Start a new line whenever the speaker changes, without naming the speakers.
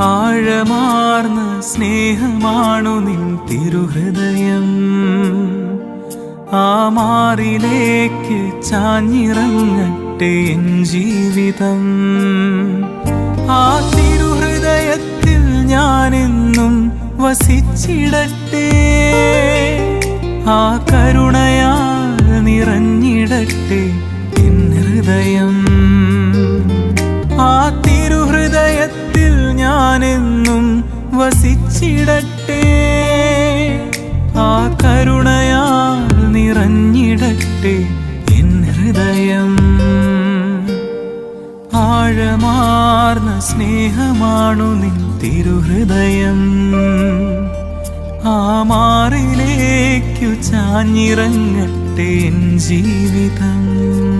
ആഴമാർന്ന സ്നേഹമാണു നിൻ തിരുഹൃദയം. ആ മാറിലേക്ക് ചാഞ്ഞിറങ്ങട്ടെ എൻ ജീവിതം. ആ തിരുഹൃദയത്തിൽ ഞാനെന്നും വസിച്ചിടട്ടെ. ആ കരുണയാൽ നിറഞ്ഞിടട്ടെ എൻ ഹൃദയം. ഞാനെന്നും വസിച്ചിടട്ടെ. ആ കരുണയാൽ നിറഞ്ഞിടട്ടെ എൻ ഹൃദയം. ആഴമാർന്ന സ്നേഹമാണു നിൻ തിരുഹൃദയം. ആ മാറിലേക്കു ചാഞ്ഞിറങ്ങട്ടെ എൻ ജീവിതം.